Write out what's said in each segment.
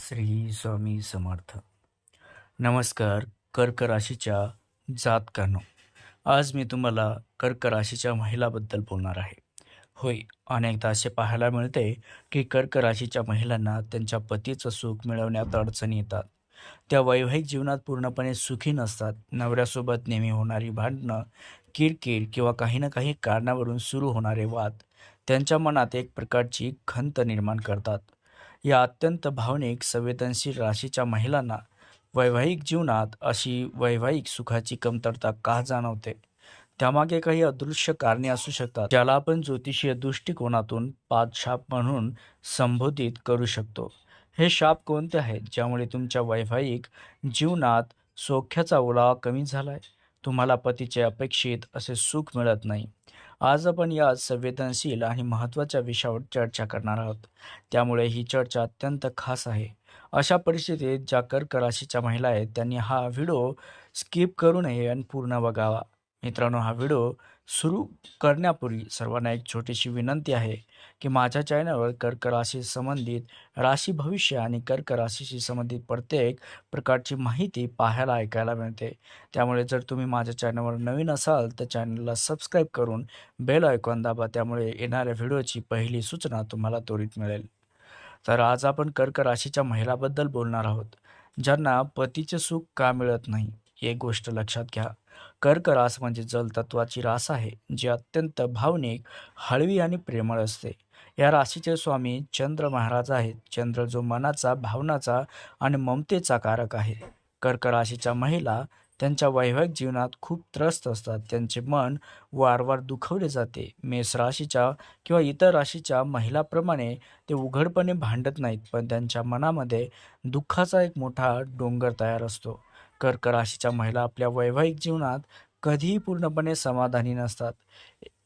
श्री स्वामी समर्थ. नमस्कार कर्क राशीच्या जातकांनो. आज मी तुम्हाला कर्क राशीच्या महिलाबद्दल बोलणार आहे. होय अनेकदा असे पाहायला मिळते की कर्क राशीच्या महिलांना त्यांच्या पतीचं सुख मिळवण्यात अडचणी येतात. त्या वैवाहिक जीवनात पूर्णपणे सुखी नसतात. नवऱ्यासोबत नेहमी होणारी भांडणं किरकिर किंवा काही ना काही कारणावरून सुरू होणारे वाद त्यांच्या मनात एक प्रकारची खंत निर्माण करतात. या अत्यंत भावनिक संवेदनशील राशीच्या महिलांना वैवाहिक जीवनात अशी वैवाहिक सुखाची कमतरता का जाणवते? त्यामागे काही अदृश्य कारणे असू शकतात ज्याला आपण ज्योतिषीय दृष्टिकोनातून पादशाप म्हणून संबोधित करू शकतो. हे शाप कोणते आहेत ज्यामुळे तुमच्या वैवाहिक जीवनात सौख्याचा ओलावा कमी झालाय? तुम्हाला पतीचे अपेक्षित असे सुख मिळत नाही. आज आपण या संवेदनशील आणि महत्त्वाच्या विषयावर चर्चा करणार आहोत. त्यामुळे ही चर्चा अत्यंत खास आहे. अशा परिस्थितीत ज्या कर्क राशीच्या महिला आहेत त्यांनी हा व्हिडिओ स्किप करू नये आणि पूर्ण बघावा. मित्रांनो हा व्हिडिओ सुरू करण्यापूर्वी सर्वांना एक छोटीशी विनंती आहे की माझ्या चॅनलवर कर्क राशी संबंधित राशी भविष्य आणि कर्क राशीशी संबंधित प्रत्येक प्रकारची माहिती पाहायला ऐकायला मिळते. त्यामुळे जर तुम्ही माझ्या चॅनलवर नवीन असाल तर चॅनलला सबस्क्राईब करून बेल ऐकून दाबा. त्यामुळे येणाऱ्या व्हिडिओची पहिली सूचना तुम्हाला त्वरित मिळेल. तर आज आपण कर्क राशीच्या महिलाबद्दल बोलणार आहोत. ज्यांना पतीचे सुख का मिळत नाही एक गोष्ट लक्षात घ्या. कर्क रास म्हणजे जलतत्वाची रास आहे जी अत्यंत भावनिक हळवी आणि प्रेमळ असते. या राशीचे स्वामी चंद्र महाराज आहेत. चंद्र जो मनाचा भावनाचा आणि ममतेचा कारक आहे. कर्क राशीच्या महिला त्यांच्या वैवाहिक जीवनात खूप त्रस्त असतात. त्यांचे मन वारंवार दुखवले जाते. मेष राशीच्या किंवा इतर राशीच्या महिलाप्रमाणे ते उघडपणे भांडत नाहीत पण त्यांच्या मनामध्ये दुःखाचा एक मोठा डोंगर तयार असतो. कर्क राशीच्या महिला आपल्या वैवाहिक जीवनात कधीही पूर्णपणे समाधानी नसतात.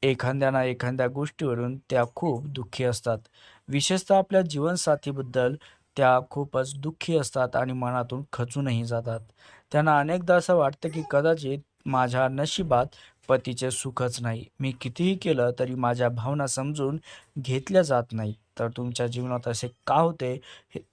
एखाद्या ना एखाद्या गोष्टीवरून त्या खूप दुःखी असतात. विशेषतः आपल्या जीवनसाथीबद्दल त्या खूपच दुःखी असतात आणि मनातून खचूनही जातात. त्यांना अनेकदा असं वाटतं की कदाचित माझ्या नशिबात पतीचे सुखच नाही. मी कितीही केलं तरी माझ्या भावना समजून घेतल्या जात नाहीत. तर तुमच्या जीवनात असे का होते?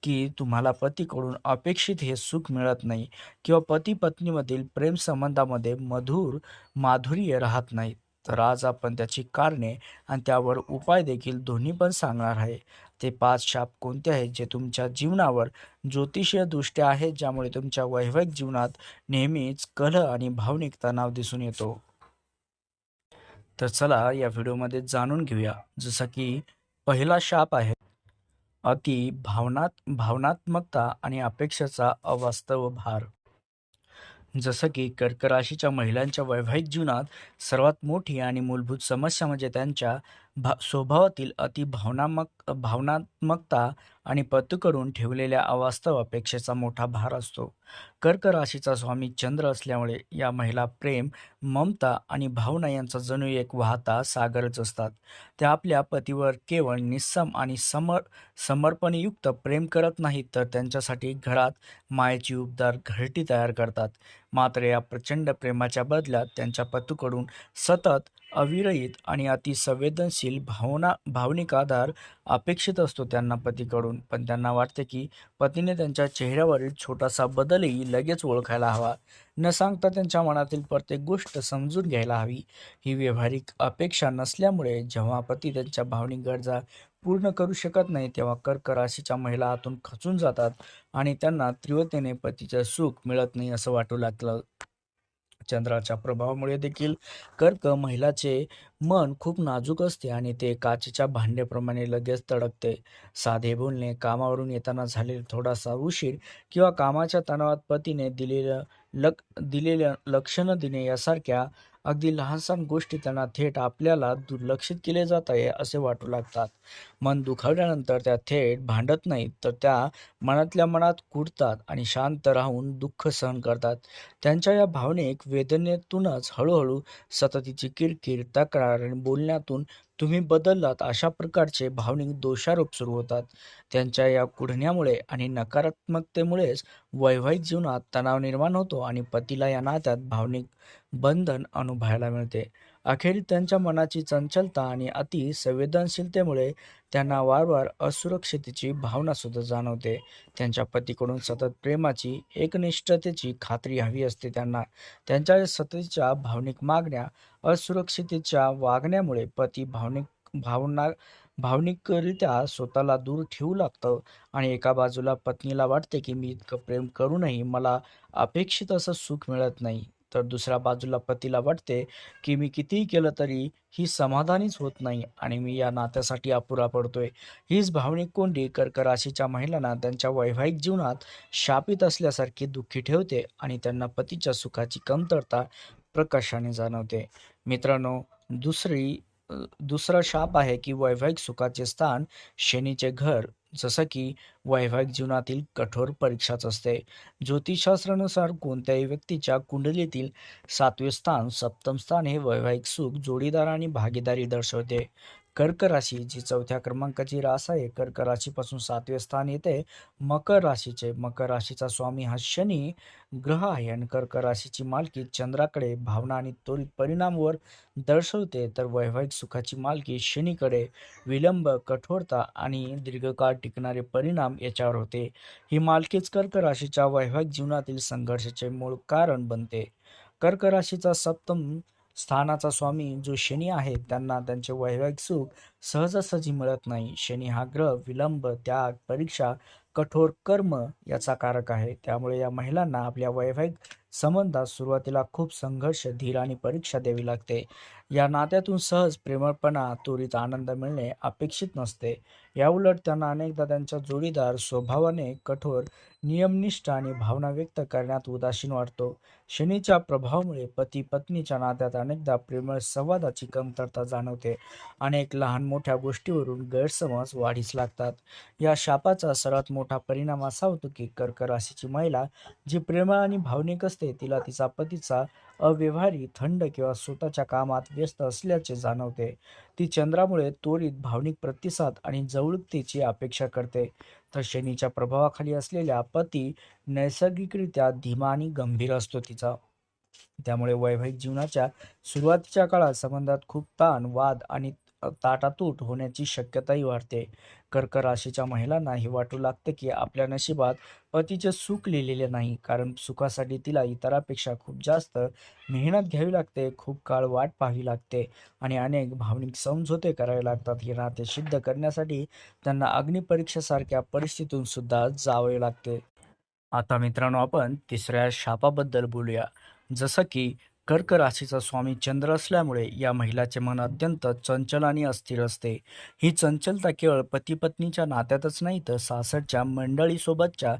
की तुम्हाला पतीकडून अपेक्षित हे सुख मिळत नाही किंवा पती पत्नीमधील प्रेम संबंधामध्ये मधुर माधुर्य राहत नाही. तर आज आपण त्याची कारणे आणि त्यावर उपाय देखील दोन्ही पण सांगणार आहे. ते पाच शाप कोणते आहेत जे तुमच्या जीवनावर ज्योतिषीय दृष्ट्या आहेत ज्यामुळे तुमच्या वैवाहिक जीवनात नेहमीच कलह आणि भावनिक तणाव दिसून येतो? तर चला या व्हिडिओमध्ये जाणून घेऊया. जसं की पहिला शाप आहे. अति भावनात भावनात्मकता आणि अपेक्षेचा अवास्तव भार. जसं की कर्क राशीच्या महिलांच्या वैवाहिक जीवनात सर्वात मोठी आणि मूलभूत समस्या म्हणजे त्यांच्या भा स्वभावातील अति भावनात्मकता आणि पतीकडून ठेवलेल्या अवास्तव अपेक्षेचा मोठा भार असतो. कर्क राशीचा स्वामी चंद्र असल्यामुळे या महिला प्रेम ममता आणि भावना यांचा जणू एक वाहता सागरच असतात. त्या आपल्या पतीवर केवळ निस्सम आणि समर समर्पणयुक्त प्रेम करत नाहीत तर त्यांच्यासाठी घरात मायेची उबदार घरटी तयार करतात. मात्र या प्रचंड प्रेमाच्या बदल्यात त्यांच्या पतीकडून सतत अविरहित आणि अतिसंवेदनशील भावना भावनिक आधार अपेक्षित असतो त्यांना पतीकडून. पण त्यांना वाटते की पतीने त्यांच्या चेहऱ्यावरील छोटासा बदलही लगेच ओळखायला हवा. न सांगता त्यांच्या मनातील प्रत्येक गोष्ट समजून घ्यायला हवी. ही व्यावहारिक अपेक्षा नसल्यामुळे जेव्हा पती त्यांच्या भावनिक गरजा पूर्ण करू शकत नाही तेव्हा कर्क राशीच्या महिला आतून खचून जातात आणि त्यांना तीव्रतेने पतीचं सुख मिळत नाही असं वाटू लागलं. चंद्राच्या प्रभावामुळे देखील कर्क महिलाचे मन खूप नाजूक असते आणि ते काचेच्या भांड्याप्रमाणे लगेच तडकते. साधे बोलणे कामावरून येताना झालेला थोडासा उशीर किंवा कामाच्या तणावात पतीने दिलेलं लक दिलेलं लक्ष न देणे यासारख्या अगदी लहानसहान गोष्टी त्यांना थेट आपल्याला दुर्लक्षित केले जात आहे असे वाटू लागतात. मन दुखावल्यानंतर त्या थेट भांडत नाहीत तर त्या मनातल्या मनात कुडतात आणि शांत राहून दुःख सहन करतात. त्यांच्या या भावनिक वेदनेतूनच हळूहळू सततीची किरकिर तक्रार आणि बोलण्यातून तुम्ही बदललात अशा प्रकारचे भावनिक दोषारोप सुरू होतात. त्यांच्या या कुढण्यामुळे आणि नकारात्मकतेमुळेच वैवाहिक जीवनात तणाव निर्माण होतो आणि पतीला या नात्यात भावनिक बंधन अनुभवायला मिळते. अखेर त्यांच्या मनाची चंचलता आणि अति संवेदनशीलतेमुळे त्यांना वारंवार असुरक्षिततेची भावनासुद्धा जाणवते. त्यांच्या पतीकडून सतत प्रेमाची एकनिष्ठतेची खात्री हवी असते त्यांना. त्यांच्या सततच्या भावनिक मागण्या असुरक्षिततेच्या वागण्यामुळे पती भावनिक भावना भावनिकरित्या स्वतःला दूर ठेवू लागतं आणि एका बाजूला पत्नीला वाटते की मी इतकं प्रेम करूनही मला अपेक्षित असं सुख मिळत नाही. तर दुसऱ्या बाजूला पतीला वाटते की मी कितीही केलं तरी ही समाधानीच होत नाही आणि मी या नात्यासाठी अपुरा पडतोय. हीच भावनिक कोंडी कर्क राशीच्या महिलांना त्यांच्या वैवाहिक जीवनात शापित असल्यासारखी दुःखी ठेवते आणि त्यांना पतीच्या सुखाची कमतरता प्रकाशाने जाणवते. मित्रांनो दुसरी दुसरा शाप आहे की वैवाहिक सुखाचे स्थान शनीचे घर जसं की वैवाहिक जीवनातील कठोर परीक्षाच असते. ज्योतिषशास्त्रानुसार कोणत्याही व्यक्तीच्या कुंडलीतील सातवे स्थान सप्तम स्थान हे वैवाहिक सुख जोडीदार आणि भागीदारी दर्शवते. कर्क राशी जी चौथ्या क्रमांकाची रास आहे कर्क राशीपासून सातवे स्थान येते. मकर राशीचे मकर राशीचा स्वामी हा शनी ग्रह आहे आणि कर्क राशीची मालकी चंद्राकडे भावना आणि त्वरित परिणामवर दर्शवते. तर वैवाहिक सुखाची मालकी शनीकडे विलंब कठोरता आणि दीर्घकाळ टिकणारे परिणाम याच्यावर होते. ही मालकीच कर्क राशीच्या वैवाहिक जीवनातील संघर्षाचे मूळ कारण बनते. कर्क राशीचा सप्तम स्थानाचा स्वामी जो शनी आहे त्यांना त्यांचे वैवाहिक सुख सहजासहजी मिळत नाही. शनी हा ग्रह विलंब त्याग परीक्षा कठोर कर्म याचा कारक आहे. त्यामुळे या महिलांना आपल्या वैवाहिक संबंधात सुरुवातीला खूप संघर्ष धीर आणि परीक्षा द्यावी लागते. या नात्यातून सहज प्रेमळपणा त्वरित आनंद मिळणे अपेक्षित नसते. याउलट त्यांना अनेकदा त्यांच्या जोडीदार स्वभावाने कठोर नियमनिष्ठ आणि भावना व्यक्त करण्यात उदासीन वाटतो. शनीच्या प्रभावामुळे पती पत्नीच्या नात्यात अनेकदा प्रेमळ संवादाची कमतरता जाणवते अनेक लहान मोठ्या गोष्टीवरून गैरसमज वाढीस लागतात. या शापाचा सर्वात मोठा परिणाम असा होतो की कर्क राशीची महिला जी प्रेमळ आणि भावनिक असते तिला तिचा पतीचा अव्यवहारी थंड किंवा स्वतःच्या कामात व्यस्त असल्याचे जाणवते. ती चंद्रामुळे त्वरित भावनिक प्रतिसाद आणि जवळीकतेची अपेक्षा करते. तर शनीच्या प्रभावाखाली असलेल्या पती नैसर्गिकरित्या धीमा आणि गंभीर असतो तिचा. त्यामुळे वैवाहिक जीवनाच्या सुरुवातीच्या काळात संबंधात खूप ताण वाद आणि ताटातूट होण्याची शक्यताही वाढते. कर्क राशीच्या महिलांना हे वाटू लागते की आपल्या नशिबात पतीचे सुख लिहिलेले नाही कारण सुखासाठी तिला इतरांपेक्षा खूप जास्त मेहनत घ्यावी लागते खूप काळ वाट पाहावी लागते आणि अनेक भावनिक समझोते करावे लागतात. हे नाते सिद्ध करण्यासाठी त्यांना अग्निपरीक्षेसारख्या परिस्थितीतून सुद्धा जावे लागते. आता मित्रांनो आपण तिसऱ्या शापाबद्दल बोलूया. जसं की कर्क राशीचा स्वामी चंद्र असल्यामुळे या महिलाचे मन अत्यंत चंचल आणि अस्थिर असते. ही चंचलता केवळ पतीपत्नीच्या नात्यातच नाही तर सासरच्या मंडळीसोबतच्या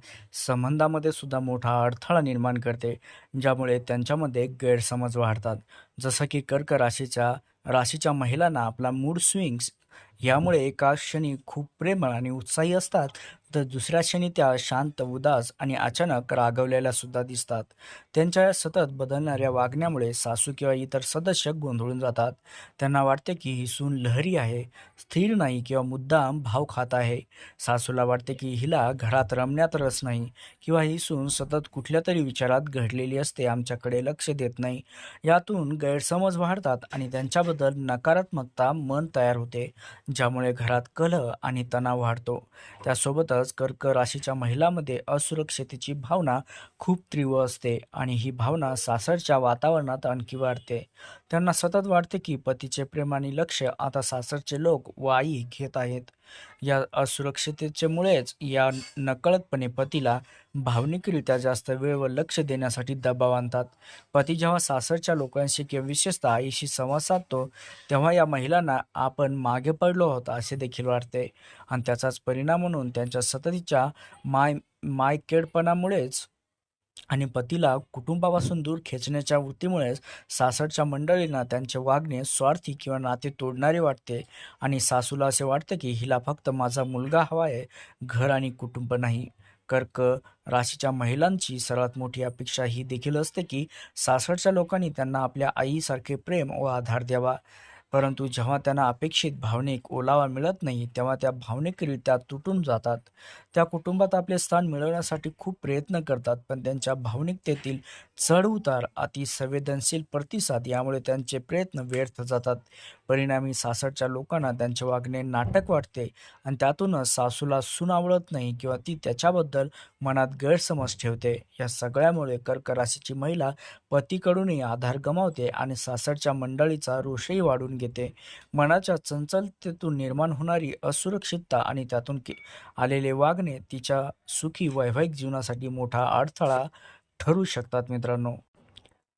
संबंधामध्ये सुद्धा मोठा अडथळा निर्माण करते ज्यामुळे त्यांच्यामध्ये गैरसमज वाढतात. जसं की कर्क राशीच्या राशीच्या महिलांना आपला मूड स्विंग्स यामुळे एका क्षणी खूप प्रेमळ आणि उत्साही असतात तर दुसऱ्या क्षणी त्या शांत उदास आणि अचानक रागवलेल्या सुद्धा दिसतात. त्यांच्या सतत बदलणाऱ्या वागण्यामुळे सासू किंवा इतर सदस्य गोंधळून जातात. त्यांना वाटते की ही सून लहरी आहे स्थिर नाही किंवा मुद्दाम भाव खात आहे. सासूला वाटते की हिला घरात रमण्यात रस नाही किंवा ही सून सतत कुठल्या तरी विचारात घडलेली असते आमच्याकडे लक्ष देत नाही. यातून गैरसमज वाढतात आणि त्यांच्याबद्दल नकारात्मकता मन तयार होते. ज्यामुळे घरात कलह आणि तणाव वाढतो. त्यासोबतच कर्क राशीच्या महिलांमध्ये असुरक्षितेची भावना खूप तीव्र असते आणि ही भावना सासरच्या वातावरणात आणखी वाढते. त्यांना सतत वाटते की पतीचे प्रेम आणि लक्ष आता सासरचे लोक व आई घेत आहेत. या असुरक्षिततेमुळेच या नकळतपणे पतीला भावनिकरित्या जास्त वेळ व लक्ष देण्यासाठी दबाव आणतात. पती जेव्हा सासरच्या लोकांशी किंवा विशेषतः आईशी संवाद साधतो तेव्हा या महिलांना आपण मागे पडलो आहोत असे देखील वाटते. आणि त्याचाच परिणाम म्हणून त्यांच्या सततीच्या माय मायकेडपणामुळेच आणि पतीला कुटुंबापासून दूर खेचण्याच्या वृत्तीमुळेच सासरच्या मंडळींना त्यांचे वागणे स्वार्थी किंवा नाते तोडणारे वाटते. आणि सासूला असे वाटते की हिला फक्त माझा मुलगा हवा आहे घर आणि कुटुंब नाही. कर्क राशीच्या महिलांची सर्वात मोठी अपेक्षा ही देखील असते की सासरच्या लोकांनी त्यांना आपल्या आईसारखे प्रेम व आधार द्यावा. परंतु जेव्हा त्यांना अपेक्षित भावनिक ओलावा मिळत नाही तेव्हा त्या भावनिकरित्या तुटून जातात. त्या कुटुंबात आपले स्थान मिळवण्यासाठी खूप प्रयत्न करतात पण त्यांच्या भावनिकतेतील चढउतार अतिसंवेदनशील अति संवेदनशील प्रतिसाद यामुळे त्यांचे प्रयत्न व्यर्थ जातात. परिणामी सासरच्या लोकांना त्यांचे वागणे नाटक वाटते आणि त्यातूनच सासूला सून आवडत नाही किंवा ती त्याच्याबद्दल मनात गैरसमज ठेवते. या सगळ्यामुळे कर्क राशीची महिला पतीकडूनही आधार गमावते आणि सासरच्या मंडळीचा रोषही वाढून घेते. मनाच्या चंचलतेतून निर्माण होणारी असुरक्षितता आणि त्यातून के आलेले वागणे तिच्या सुखी वैवाहिक जीवनासाठी मोठा अडथळा ठरू शकतात मित्रांनो.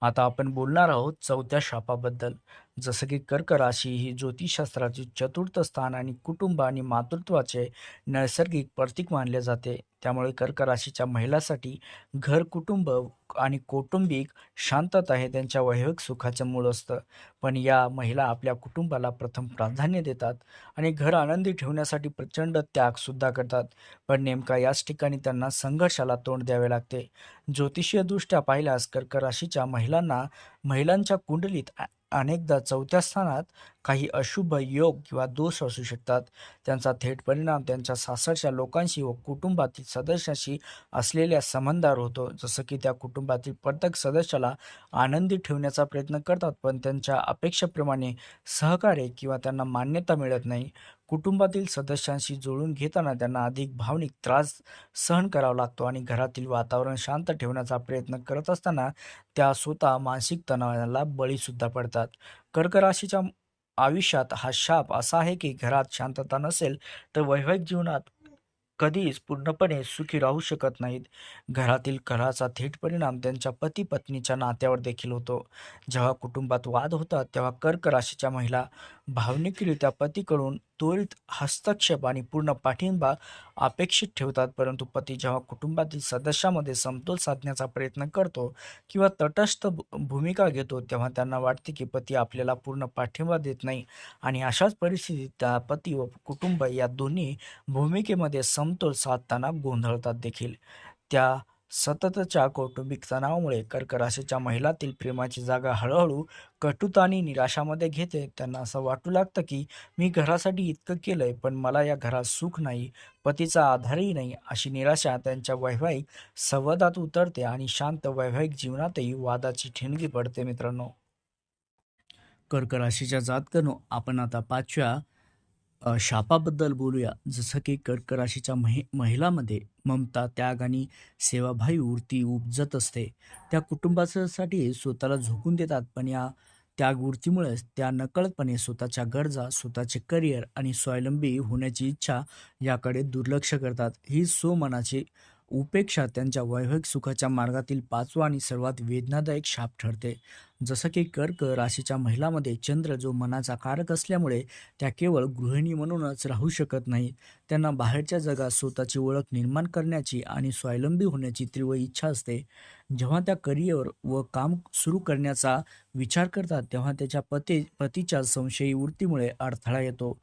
आता आपण बोलणार आहोत चौथ्या शापाबद्दल. जसं की कर्क राशी ही ज्योतिषशास्त्राची चतुर्थ स्थान आणि कुटुंब आणि मातृत्वाचे नैसर्गिक प्रतीक मानले जाते. त्यामुळे कर्क राशीच्या महिलांसाठी घर कुटुंब आणि कौटुंबिक शांतता हे त्यांच्या वैवाहिक सुखाचं मूळ असतं. पण या महिला आपल्या कुटुंबाला प्रथम प्राधान्य देतात आणि घर आनंदी ठेवण्यासाठी प्रचंड त्यागसुद्धा करतात. पण नेमका याच ठिकाणी त्यांना संघर्षाला तोंड द्यावे लागते. ज्योतिषीयदृष्ट्या पाहिल्यास कर्क राशीच्या महिलांना महिलांच्या कुंडलीत अनेकदा चौथ्या स्थानात काही अशुभ योग किंवा दोष असू शकतात. त्यांचा थेट परिणाम त्यांच्या सासरच्या लोकांशी व कुटुंबातील सदस्यांशी असलेल्या संबंधावर होतो. जसं की त्या कुटुंबातील प्रत्येक सदस्याला आनंदी ठेवण्याचा प्रयत्न करतात पण त्यांच्या अपेक्षेप्रमाणे सहकार्य किंवा त्यांना मान्यता मिळत नाही. कुटुंबातील सदस्यांशी जुळून घेताना त्यांना अधिक भावनिक त्रास सहन करावा लागतो आणि घरातील वातावरण शांत ठेवण्याचा प्रयत्न करत असताना त्या स्वतः मानसिक तणावाला बळीसुद्धा पडतात. कर्क राशीच्या आयुष्यात हा शाप असा आहे की घरात शांतता नसेल तर वैवाहिक जीवनात कधीच पूर्णपणे सुखी राहू शकत नाहीत. घरातील कराचा थेट परिणाम त्यांच्या पती पत्नीच्या नात्यावर देखील होतो. जेव्हा कुटुंबात वाद होतात तेव्हा कर्क राशीच्या महिला भावनिकरित्या पतीकडून त्वरित हस्तक्षेप आणि पूर्ण पाठिंबा अपेक्षित ठेवतात परंतु पती जेव्हा कुटुंबातील सदस्यामध्ये समतोल साधण्याचा प्रयत्न करतो किंवा तटस्थ भूमिका घेतो तेव्हा त्यांना वाटते की पती आपल्याला पूर्ण पाठिंबा देत नाही. आणि अशाच परिस्थितीत त्या पती व कुटुंब या दोन्ही भूमिकेमध्ये समतोल साधताना गोंधळतात देखील. त्या सततच्या कौटुंबिक तणावामुळे कर्क राशीच्या महिलातील प्रेमाची जागा हळूहळू कटुता आणि निराशामध्ये घेते. त्यांना असं वाटू लागतं की मी घरासाठी इतकं केलंय पण मला या घरात सुख नाही पतीचा आधारही नाही. अशी निराशा त्यांच्या वैवाहिक संवादात उतरते आणि शांत वैवाहिक जीवनातही वादाची ठिणगी पडते मित्रांनो. कर्क राशीच्या जातकनो आपण आता पाचव्या शापाबद्दल बोलूया. जसं की कर्क राशीच्या महि महिलामध्ये ममता त्याग आणि सेवाभावी वृत्ती उपजत असते. त्या कुटुंबासाठी स्वतःला झोकून देतात पण या त्याग वृत्तीमुळे त्या नकळतपणे स्वतःच्या गरजा स्वतःचे करिअर आणि स्वावलंबी होण्याची इच्छा याकडे दुर्लक्ष करतात. ही स्वमनाची उपेक्षा त्यांच्या वैवाहिक सुखाच्या मार्गातील पाचवा आणि सर्वात वेदनादायक शाप ठरते. जसं की कर्क राशीच्या महिलामध्ये चंद्र जो मनाचा कारक असल्यामुळे त्या केवळ गृहिणी म्हणूनच राहू शकत नाहीत. त्यांना बाहेरच्या जगात स्वतःची ओळख निर्माण करण्याची आणि स्वावलंबी होण्याची तीव्र इच्छा असते. जेव्हा त्या करिअर व काम सुरू करण्याचा विचार करतात तेव्हा त्याच्या पती पतीच्या संशयी वृत्तीमुळे अडथळा येतो.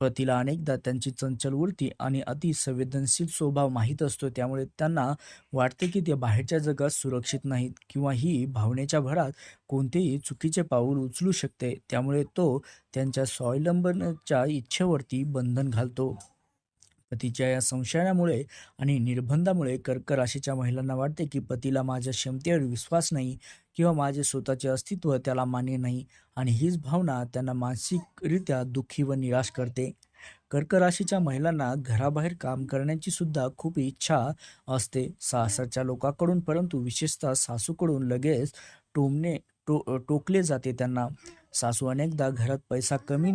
पतीला अनेकदा त्यांची चंचल वृत्ती आणि अति संवेदनशील स्वभाव माहीत असतो. त्यामुळे त्यांना वाटते की ते बाहेरच्या जगात सुरक्षित नाहीत किंवा ही भावनेच्या भरात कोणतेही चुकीचे पाऊल उचलू शकते. त्यामुळे तो त्यांच्या स्वावलंबनाच्या इच्छेवरती बंधन घालतो. पतीच्या या संशयामुळे आणि निर्बंधामुळे कर्क राशीच्या महिलांना वाटते की पतीला माझ्या क्षमतेवर विश्वास नाही किंवा माझे स्वतःचे अस्तित्व त्याला मान्य नाही आणि हीच भावना त्यांना मानसिकरित्या दुःखी व निराश करते. कर्क राशीच्या महिलांना घराबाहेर काम करण्याची सुद्धा खूप इच्छा असते. सासरच्या लोकांकडून परंतु विशेषतः सासूकडून लगेच टोमणे टो टोकले जाते त्यांना. सासू अनेकदा घरात पैसा कमी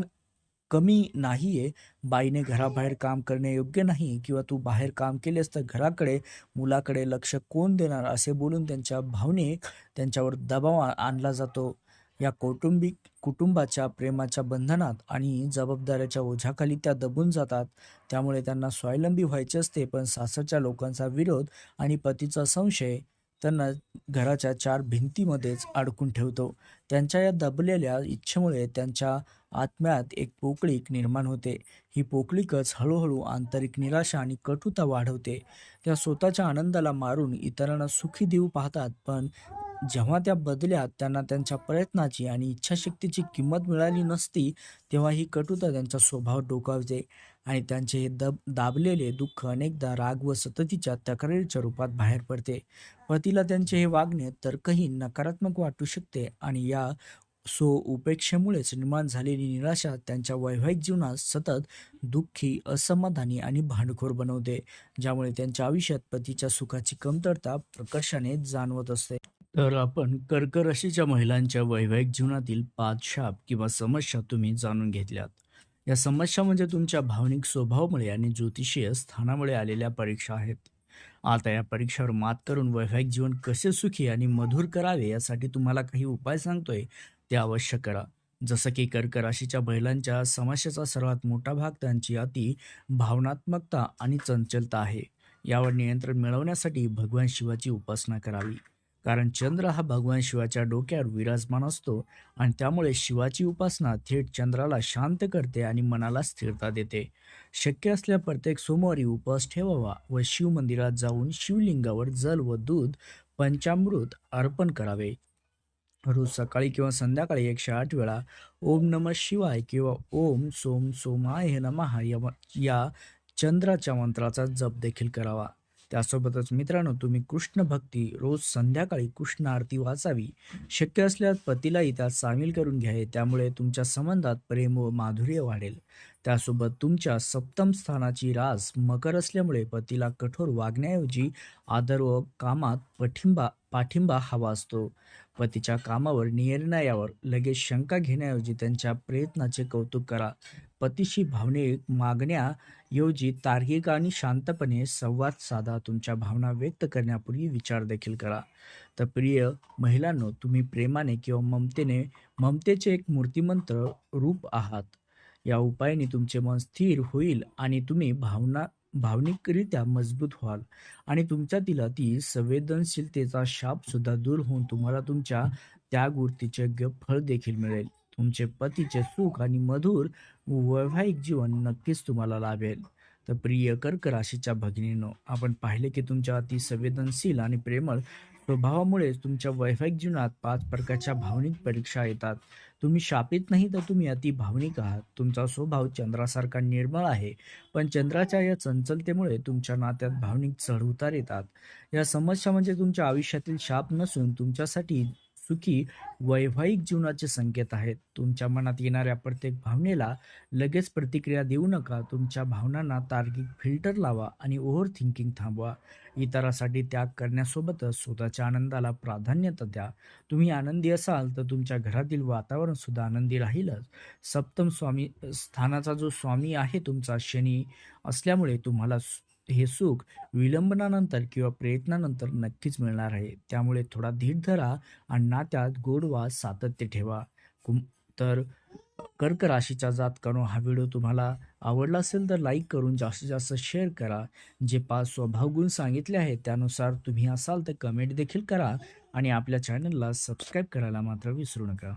कमी नाही आहे बाईने घराबाहेर काम करणे योग्य नाही किंवा तू बाहेर काम केलेस तर घराकडे मुलाकडे लक्ष कोण देणार असे बोलून त्यांच्या भावनिक त्यांच्यावर दबाव आणला जातो. या कौटुंबिक कुटुंबाच्या प्रेमाच्या बंधनात आणि जबाबदाऱ्याच्या ओझ्याखाली त्या दबून जातात. त्यामुळे त्यांना स्वावलंबी व्हायचे असते पण सासरच्या लोकांचा विरोध आणि पतीचा संशय त्यांना घराच्या चार भिंतीमध्येच अडकून ठेवतो. त्यांच्या या दबलेल्या इच्छेमुळे त्यांच्या आत्म्यात एक पोकळीक निर्माण होते. ही पोकळीकच हळूहळू आंतरिक निराशा आणि कटुता वाढवते. त्या स्वतःच्या आनंदाला मारून इतरांना सुखी देऊ पाहतात पण जेव्हा त्या बदल्यात त्यांना त्यांच्या प्रयत्नाची आणि इच्छाशक्तीची किंमत मिळाली नसती तेव्हा ही कटुता त्यांचा स्वभाव डोकावते आणि त्यांचे हे दब दाबलेले दुःख अनेकदा राग व सततीच्या तक्रारीच्या रूपात बाहेर पडते. पतीला त्यांचे हे वागणे तर्कही नकारात्मक वाटू शकते आणि या सो उपेक्षेमुळेच निर्माण झालेली निराशा त्यांच्या वैवाहिक जीवनात सतत दुःखी असमाधानी आणि भांडखोर बनवते ज्यामुळे त्यांच्या आयुष्यात पतीच्या सुखाची कमतरता प्रकर्षाने जाणवत असते. तर आपण कर्क राशीच्या महिलांच्या वैवाहिक जीवनातील पाच शाप किंवा समस्या तुम्ही जाणून घेतल्यात. या समस्या म्हणजे तुमच्या भावनिक स्वभावामुळे आणि ज्योतिषीय स्थानामुळे आलेल्या परीक्षा आहेत. आता या परीक्षेवर मात करून वैवाहिक जीवन कसे सुखी आणि मधुर करावे यासाठी तुम्हाला काही उपाय सांगतोय? ते अवश्य करा. जसं की कर्क राशीच्या महिलांच्या समस्येचा सर्वात मोठा भाग त्यांची अति भावनात्मकता आणि चंचलता आहे. यावर नियंत्रण मिळवण्यासाठी भगवान शिवाची उपासना करावी. कारण चंद्र हा भगवान शिवाच्या डोक्यावर विराजमान असतो आणि त्यामुळे शिवाची उपासना थेट चंद्राला शांत करते आणि मनाला स्थिरता देते. शक्य असल्या प्रत्येक सोमवारी उपवास ठेवावा व शिव मंदिरात जाऊन शिवलिंगावर जल व दूध पंचामृत अर्पण करावे. रोज सकाळी किंवा संध्याकाळी एकशे आठ वेळा ओम नम शिवाय किंवा ओम सोम सोमाय नमः या या चंद्राच्या मंत्राचा जप देखील करावा. त्यासोबतच मित्रांनो तुम्ही कृष्ण भक्ती रोज संध्याकाळी कृष्ण आरती वाचावी. शक्य असल्यास पतीलाही त्यात सामील करून घ्यावे त्यामुळे तुमच्या संबंधात प्रेम व माधुर्य वाढेल. त्यासोबत तुमच्या सप्तम स्थानाची रास मकर असल्यामुळे पतीला कठोर वागण्याऐवजी आदर व कामात पाठिंबा पाठिंबा हवा असतो. पतीच्या कामावर निर्णयावर लगेच शंका घेण्याऐवजी त्यांच्या प्रयत्नाचे कौतुक करा. पतीशी भावनिक मागण्या मागण्याऐवजी तार्किक आणि शांतपणे संवाद साधा तुमच्या भावना व्यक्त करण्यापूर्वी विचार देखील करा. तर प्रिय महिलांनो तुम्ही प्रेमाने किंवा ममतेने ममतेचे एक मूर्तिमंत्र रूप आहात. या उपायाने तुमचे मन स्थिर होईल आणि तुम्ही भावना भावनिकरित्या मजबूत व्हाल. आणि तुमच्यातील अति संवेदनशीलतेचा शापसुद्धा दूर होऊन तुम्हाला तुमच्या त्यागवृत्तीचे योग्य फळ देखील मिळेल. तुमचे पतीचे सुख आणि मधुर वैवाहिक जीवन नक्कीच तुम्हाला लाभेल. तर प्रिय कर्क राशीच्या भगिनीनो आपण पाहिले की तुमच्या अति संवेदनशील आणि प्रेमळ स्वभावामुळे तुमच्या वैवाहिक जीवनात पाच प्रकारच्या भावनिक परीक्षा येतात. तुम्ही शापित नाही तर तुम्ही अति भावनिक आहात. तुमचा स्वभाव चंद्रासारखा निर्मळ आहे पण चंद्राच्या या चंचलतेमुळे तुमच्या नात्यात भावनिक चढउतार येतात. या समस्या म्हणजे तुमच्या आयुष्यातील शाप नसून तुमच्यासाठी सुखी वैवाहिक जीवनाचे संकेत आहेत. तुमच्या मनात येणाऱ्या प्रत्येक भावनेला लगेच प्रतिक्रिया देऊ नका. तुमच्या भावनांना तार्किक फिल्टर लावा आणि ओव्हर थिंकिंग थांबवा. इतरासाठी त्याग करण्यासोबतच स्वतःच्या आनंदाला प्राधान्यता द्या. तुम्ही आनंदी असाल तर तुमच्या घरातील वातावरण सुद्धा आनंदी राहीलच. सप्तम स्वामी स्थानाचा जो स्वामी आहे तुमचा शनी असल्यामुळे तुम्हाला हे सुख विलंबनानंतर किंवा प्रयत्नानंतर नक्कीच मिळणार आहे. त्यामुळे थोडा धीर धरा आणि नात्यात गोडवा सातत्य ठेवा. कुम तर कर्क राशीचा जातकानो हा व्हिडिओ तुम्हाला आवडला असेल तर लाईक करून जास्तीत जास्त शेअर करा. जे पाच स्वभाव गुण सांगितले आहेत त्यानुसार तुम्ही असाल तर कमेंट देखील करा आणि आपल्या चॅनलला सबस्क्राईब करायला मात्र विसरू नका.